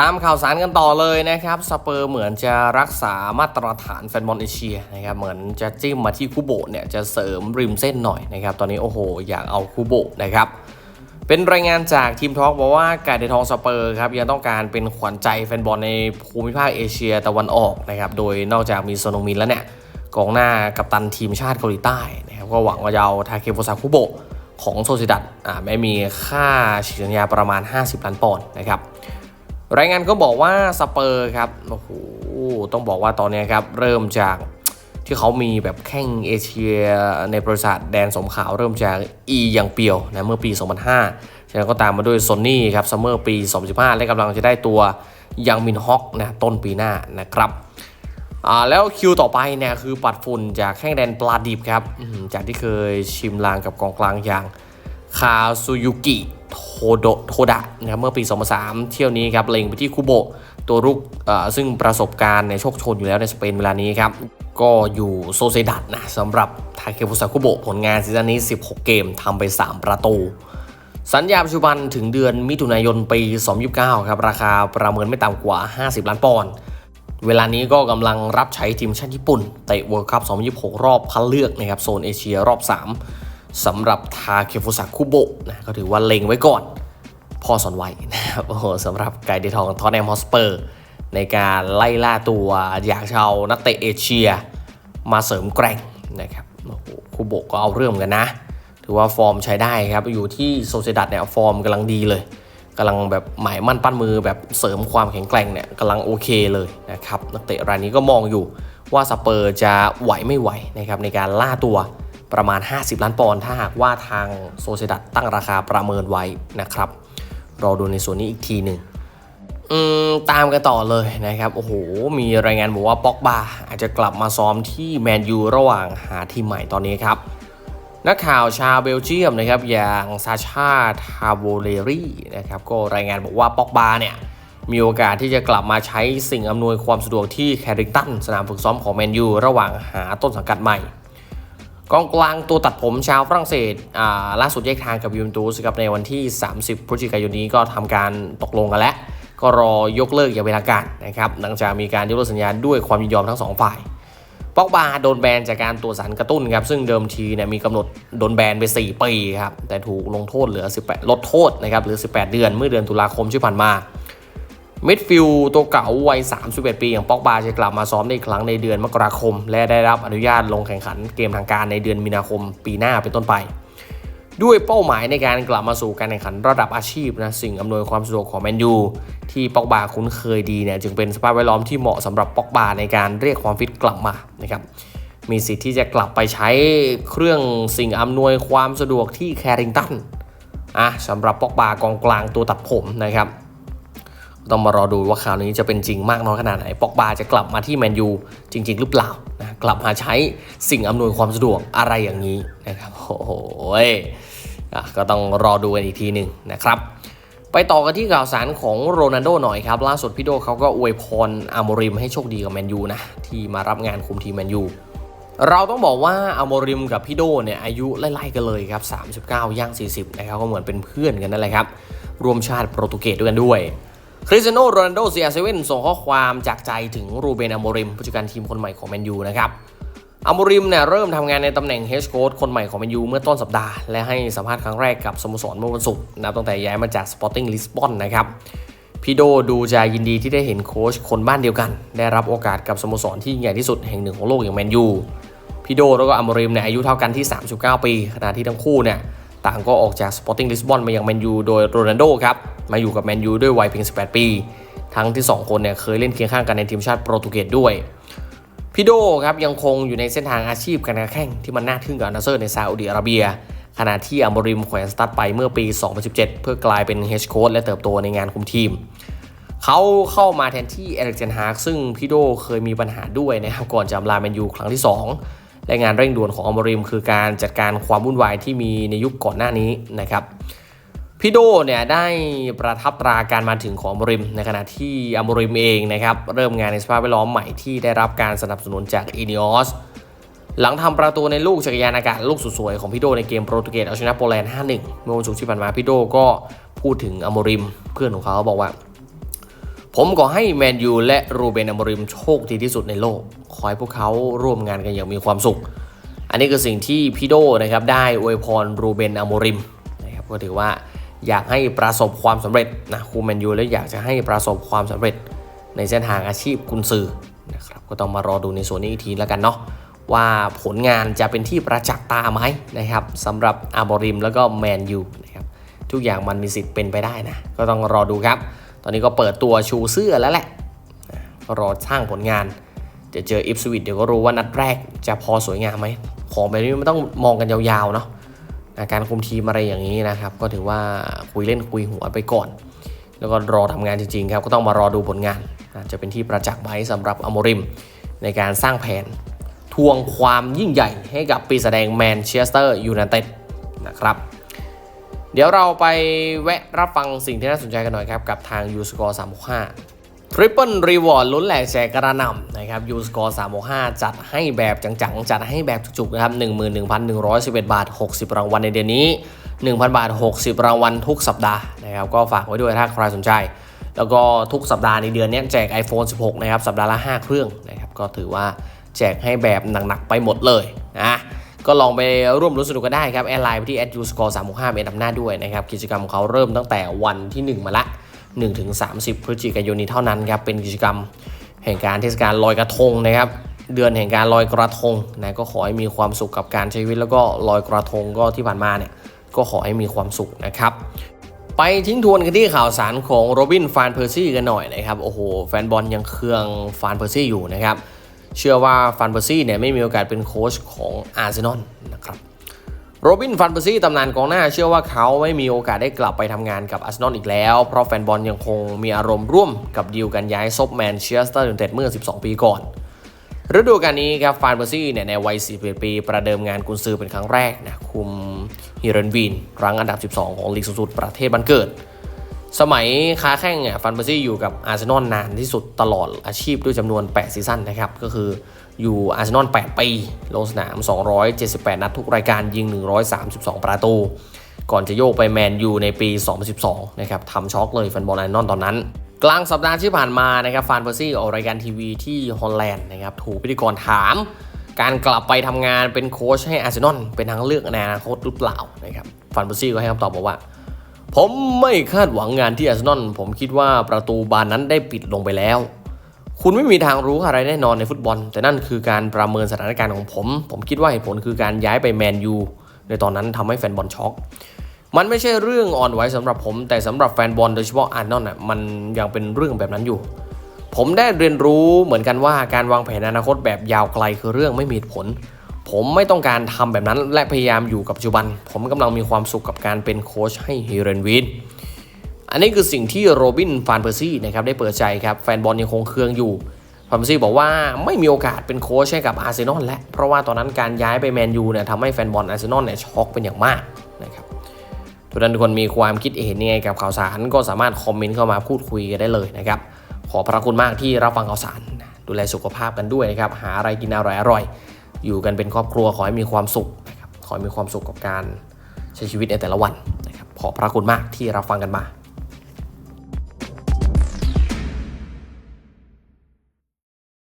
ตามข่าวสารกันต่อเลยนะครับสเปอร์เหมือนจะรักษามาตรฐานแฟนบอลเอเชียนะครับเหมือนจะจิ้มมาที่คูโบเนี่ยจะเสริมริมเส้นหน่อยนะครับตอนนี้โอ้โห อยากเอาคูโบนะครับเป็นรายงานจากทีมทอล์กบอกว่าการเดทองสเปอร์ครับยังต้องการเป็นขวัญใจแฟนบอลในภูมิภาคเอเชียตะวันออกนะครับโดยนอกจากมีโซนมินแล้วเนี่ยกองหน้ากัปตันทีมชาติเกาหลีใต้นะครับก็หวังว่าจะเอาทาเคโฟซาคุโบของโซซิดัตอ่าไม่มีค่าฉีกสัญญาประมาณ 50ล้านปอนด์นะครับ รายงานก็บอกว่าสเปอร์ครับโอ้โหต้องบอกว่าตอนนี้ครับเริ่มจากที่เขามีแบบแข่งเอเชียในบริษัทแดนสมขาวเริ่มจากอียังเปียวนะเมื่อปี 2005จากนั้นก็ตามมาด้วยซอนนี่ครับซัมเมอร์ปี 2015 และกำลังจะได้ตัวยังมินฮอกนะต้นปีหน้านะครับอ่าแล้วคิวต่อไปเนี่ยคือปัดฝุ่นจากแข้งแดนปลาดิบครับจากที่เคยชิมลางกับกองกลางอย่าง คาซูยุกิโทโดโทดะนะครับเมื่อปี 2003 เที่ยวนี้ครับเล็งไปที่คุโบะตัวรุกซึ่งประสบการณ์ในโชคชนอยู่แล้วในสเปนเวลานี้ครับ ก็อยู่โซเซดัตนะสำหรับทาเคฟุซาคุโบะผลงานซีซั่นนี้ 16 เกมทำไป 3 ประตู สัญญาปัจจุบันถึงเดือนมิถุนายนปี 2029 ครับ ราคาประเมินไม่ต่ำกว่า 50 ล้านปอนด์เวลานี้ก็กำลังรับใช้ทีมชาติญี่ปุ่นเตะเวิลด์คัพ2026 รอบคัดเลือกนะครับโซนเอเชียรอบ 3 สำหรับทาเคฟุสะคุโบะนะก็ถือว่าเล็งไว้ก่อน พอสอนไว้นะครับโอ้โหสำหรับไก่เดทองทอตแนมฮอสเปอร์ ในการไล่ล่าตัวอยากจะเอานักเตะเอเชีย มาเสริมแกร่งนะครับโอ้โหคุโบะก็เอาเรื่องกันนะ ถือว่าฟอร์มใช้ได้ครับ อยู่ที่โซเซดัตเนี่ยฟอร์มกำลังดีเลยกำลังแบบหมายมั่นปั้นมือแบบเสริมความแข็งแกร่งเนี่ยกำลังโอเคเลยนะครับนักเตะรายนี้ก็มองอยู่ว่าสเปอร์จะไหวไม่ไหวนะครับในการล่าตัว ประมาณ 50 ล้านปอนด์ถ้าหากว่าทางโซเซดัตตั้งราคาประเมินไว้นะครับ รอดูในส่วนนี้อีกทีหนึ่งตามกันต่อเลยนะครับ โอ้โห มีรายงานบอกว่าป็อกบาอาจจะกลับมาซ้อมที่แมนยูระหว่างหาทีมใหม่ตอนนี้ครับ นักข่าวชาวเบลเยียมนะครับ อย่างซาชาทาโวเลรี่นะครับ ก็รายงานบอกว่าป็อกบาเนี่ย มีโอกาสที่จะกลับมาใช้สิ่งอำนวยความสะดวกที่แคริงตันสนามฝึกซ้อมของแมนยูระหว่างหาต้นสังกัดใหม่ กองกลางตัวตัดผมชาวฝรั่งเศสล่าสุดแยกทางกับยูเวนตุสครับในวันที่ 30 พฤศจิกายนนี้ก็ทำการตกลงกันแล้วก็รอยกเลิกอย่างเป็นทางการนะครับหลังจากมีการยกเลิกสัญญาด้วยความยินยอมทั้งสองฝ่ายป็อกบาโดนแบนจากการตรวสารกระตุ้นครับซึ่งเดิมทีเนี่ยมีกำหนดโดนแบนไป 4 ปีครับแต่ถูกลงโทษเหลือ 18 ลดโทษนะครับเหลือ 18 เดือนเมื่อเดือนตุลาคมที่ผ่านมา มิดฟิลตัวเก่าวัย 31 ปี อย่างปอกบาจะกลับมาซ้อมได้อีกครั้งในเดือนมกราคม และได้รับอนุญาตลงแข่งขันเกมทางการในเดือนมีนาคมปีหน้าเป็นต้นไป ด้วยเป้าหมายในการกลับมาสู่การแข่งขันระดับอาชีพนะสิ่งอำนวยความสะดวกของแมนยูที่ปอกบาคุ้นเคยดีเนี่ยจึงเป็นสภาพแวดล้อมที่เหมาะสำหรับปอกบาในการเรียกความฟิตกลับมานะครับมีสิทธิ์ที่จะกลับไปใช้เครื่องสิ่งอำนวยความสะดวกที่แคริงตันอะสำหรับปอกบากองกลางตัวตัดผมนะครับ ต้องมารอดูว่าข่าวนี้จะเป็นจริงมากน้อยขนาดไหน ปอกบาจะกลับมาที่แมนยูจริง ๆ หรือเปล่านะกลับมาใช้สิ่งอำนวยความสะดวกอะไรอย่างนี้นะครับโอ้โหอะก็ต้องรอดูกันอีกทีหนึ่งนะครับ ไปต่อกันที่ข่าวสารของโรนัลโดหน่อยครับ ล่าสุดพี่โดเขาก็อวยพรอาโมริมให้โชคดีกับแมนยูนะที่มารับงานคุมทีมแมนยูเราต้องบอกว่าอาโมริมกับพี่โดเนี่ยอายุไล่ๆกันเลยครับ 39 ย่าง 40 นะครับก็เหมือนเป็นเพื่อนกันนั่นแหละครับรวมชาติโปรตุเกสด้วยกันด้วย คริสเตียโนโรนัลโดเซียเซเว่นส่งข้อความจากใจถึงรูเบนอโมริมผู้จัดการทีมคนใหม่ของแมนยูนะครับอโมริมเนี่ยเริ่มทำงานในตำแหน่งเฮดโค้ชคนใหม่ของแมนยูเมื่อต้นสัปดาห์ และให้สัมภาษณ์ครั้งแรกกับสโมสรเมื่อวันศุกร์นับตั้งแต่ย้ายมาจากสปอร์ติ้งลิสบอนนะครับพี่โดดูจะยินดีที่ได้เห็นโค้ชคนบ้านเดียวกัน ได้รับโอกาสกับสโมสรที่ใหญ่ที่สุดแห่งหนึ่งของโลกอย่างแมนยูพี่โดแล้วก็อโมริมเนี่ยอายุเท่ากันที่ 39 ปีขณะที่ทั้งคู่เนี่ย ต่างก็ออกจาก Sporting Lisbon มายังแมนยูโดยโรนัลโดครับมาอยู่กับแมนยูด้วยวัยเพียง 18 ปี ทั้งที่ 2 คนเนี่ยเคยเล่นเคียงข้างกันในทีมชาติโปรตุเกสด้วยพี่โดครับยังคงอยู่ในเส้นทางอาชีพการแข่งที่มันน่าทึ่งกับนาเซอร์ในซาอุดิอาระเบีย ขณะที่อัมบริมแขวนสตาร์ทไปเมื่อปี 2017 เพื่อกลายเป็นเฮดโค้ชและเติบโตในงานคุมทีม เขาเข้ามาแทนที่เอริกเจนฮาร์ซึ่งพี่โดเคยมีปัญหาด้วยนะครับก่อนจะอำลาแมนยูครั้งที่ 2 และงานเร่งด่วนของอัมบริมคือการจัดการความวุ่นวายที่มีในยุคก่อนหน้านี้นะครับพี่โดเนี่ยได้ประทับตราการมาถึงของอัมบริม ในขณะที่อัมบริมเองนะครับเริ่มงานในสภาพแวดล้อมใหม่ที่ได้รับการสนับสนุนจากอีเนอสหลังทำประตูในลูกจักรยานอากาศลูกสุดสวยของพี่โดในเกมโปรตุเกสเอาชนะโปแลนด์ 5-1 เมื่อวันศุกร์ที่ผ่านมาพี่โดก็พูดถึงอัมบริมเพื่อนของเขาบอกว่า ผมขอให้แมนยูและรูเบนอมริมโชคดีที่สุดในโลก ขอให้พวกเขาร่วมงานกันอย่างมีความสุข อันนี้คือสิ่งที่พี่โดนะครับได้อวยพรรูเบนอโมริมนะครับก็ถือว่าอยากให้ประสบความสำเร็จนะครูแมนยูและอยากจะให้ประสบความสำเร็จในเส้นทางอาชีพกุนซือนะครับก็ต้องมารอดูในส่วนนี้อีกทีแล้วกันเนาะว่าผลงานจะเป็นที่ประจักษ์ตาไหมนะครับสำหรับอาบริมแล้วก็แมนยูนะครับทุกอย่างมันมีสิทธิ์เป็นไปได้นะ ก็ต้องรอดูครับ ตอนนี้ก็เปิดตัวชูเสื้อแล้วแหละรอสร้างผลงาน เดี๋ยวเจออิฟสวิตเดี๋ยวก็รู้ว่านัดแรกจะพอสวยงามไหมของแบบนี้มันต้องมองกันยาวๆเนาะนะการคุมทีมอะไรอย่างนี้นะครับ ก็ถือว่าคุยเล่นคุยหัวไปก่อน แล้วก็รอทำงานจริงๆครับ ก็ต้องมารอดูผลงานนะจะเป็นที่ประจักษ์ไหมสำหรับอโมริม ในการสร้างแผน ทวงความยิ่งใหญ่ให้กับปีแสดงแมนเชสเตอร์ยูไนเต็ดนะครับเดี๋ยวเราไปแวะรับฟังสิ่งที่น่าสนใจกันหน่อยครับ กับทาง u s c o r e 365 Triple Reward ลุ้นแหลกแจกกระนำนะครับ u s c o r e 365จัดให้แบบจังๆ จัดให้แบบจุกๆนะครับ11,111บาท60รางวัลในเดือนนี้1,000บาท60รางวัลทุกสัปดาห์นะครับก็ฝากไว้ด้วยถ้าใครสนใจ แล้วก็ทุกสัปดาห์ในเดือนนี้แจก iPhone 16 นะครับ สัปดาห์ละ 5 เครื่องนะครับก็ถือว่าแจกให้แบบหนักๆไปหมดเลยนะก็ลองไปร่วมรู้นสนุกกันได้ครับแอดไลน์ไปที่ u s c o r e 365เป็นอำนาจด้วยนะครับกิจกรรมของเขาเริ่มตั้งแต่วันที่ 1 มาละ 1ถึง30 พฤศจิกายนนี้เท่านั้นครับเป็นกิจกรรม แห่งการเทศกาลลอยกระทงนะครับ เดือนแห่งการลอยกระทงนะก็ขอให้มีความสุขกับการใช้ชีวิตแล้วก็ลอยกระทงก็ที่ผ่านมาเนี่ยก็ขอให้มีความสุขนะครับไปทิ้งทวนกันที่ข่าวสารของโรบินฟานเพอร์ซี่กันหน่อยนะครับโอ้โหแฟนบอลยังเคืองฟานเพอร์ซี่อยู่นะครับเชื่อว่าฟานเพอร์ซี่เนี่ยไม่มีโอกาสเป็นโค้ชของอาร์เซนอลนะครับ โรบินฟันเปอร์ซี่ตำนานกองหน้าเชื่อว่าเขาไม่มีโอกาสได้กลับไปทำงานกับอาร์เซนอลอีกแล้ว เพราะแฟนบอลยังคงมีอารมณ์ร่วมกับดีลการย้ายซบแมนเชสเตอร์ยูไนเต็ดเมื่อ 12 ปีก่อน ฤดูกาลนี้ครับฟานเปอร์ซี่เนี่ยในวัย 41 ปี ประเดิมงานกุนซือเป็นครั้งแรกนะคุมฮิเรนวีนรั้งอันดับ 12 ของลีกสูงสุดประเทศบันเกิด สมัยค้าแข่งเนี่ยฟันเบอร์ซี่อยู่กับอาร์เซนอลนานที่สุดตลอดอาชีพด้วยจำนวน 8 ซีซั่นนะครับก็คือ อยู่อาร์เซนอล8ปีลงสนาม 278 นัดทุกรายการยิง 132 ประตู ก่อนจะโยกไปแมนยูในปี 2012 นะครับทำช็อกเลยแฟนบอลอาร์เซนอลตอนนั้น กลางสัปดาห์ที่ผ่านมานะครับฟานเบอร์ซี่ออกรายการทีวีที่ฮอลแลนด์นะครับถูกพิธีกรถาม การกลับไปทำงานเป็นโค้ชให้อาร์เซนอลเป็นทางเลือกในอนาคตหรือเปล่านะครับฟานเบอร์ซี่ก็ให้คำตอบบอกว่าผมไม่คาดหวังงานที่อาร์เซนอลผมคิดว่าประตูบานนั้นได้ปิดลงไปแล้ว คุณไม่มีทางรู้อะไรแน่นอนในฟุตบอล แต่นั่นคือการประเมินสถานการณ์ของผม ผมคิดว่าเหตุผลคือการย้ายไปแมนยูในตอนนั้นทำให้แฟนบอลช็อก มันไม่ใช่เรื่องอ่อนไหวสำหรับผม แต่สำหรับแฟนบอลโดยเฉพาะอาร์นอลน่ะมันยังเป็นเรื่องแบบนั้นอยู่ ผมได้เรียนรู้เหมือนกันว่าการวางแผนอนาคตแบบยาวไกลคือเรื่องไม่มีผล ผมไม่ต้องการทำแบบนั้นและพยายามอยู่กับปัจจุบัน ผมกำลังมีความสุขกับการเป็นโค้ชให้ฮิเรนวิน อันนี้คือสิ่งที่โรบินฟานเพอร์ซี่นะครับได้เปิดใจครับแฟนบอลยังคงเคืองอยู่ฟานเพอร์ซี่บอกว่าไม่มีโอกาสเป็นโค้ชให้กับอาร์เซนอลแล้วเพราะว่าตอนนั้นการย้ายไปแมนยูเนี่ยทำให้แฟนบอลอาร์เซนอลเนี่ยช็อกเป็นอย่างมากนะครับทุกท่านทุกคนมีความคิดเห็นยังไงกับข่าวสารก็สามารถคอมเมนต์เข้ามาพูดคุยกันได้เลยนะครับขอพระคุณมากที่รับฟังข่าวสาร ดูแลสุขภาพกันด้วยนะครับหาอะไรกินอร่อยๆอยู่กันเป็นครอบครัวขอให้มีความสุขนะครับขอให้มีความสุขกับการใช้ชีวิตในแต่ละวันนะครับขอพระคุณมากที่รับฟังกันมา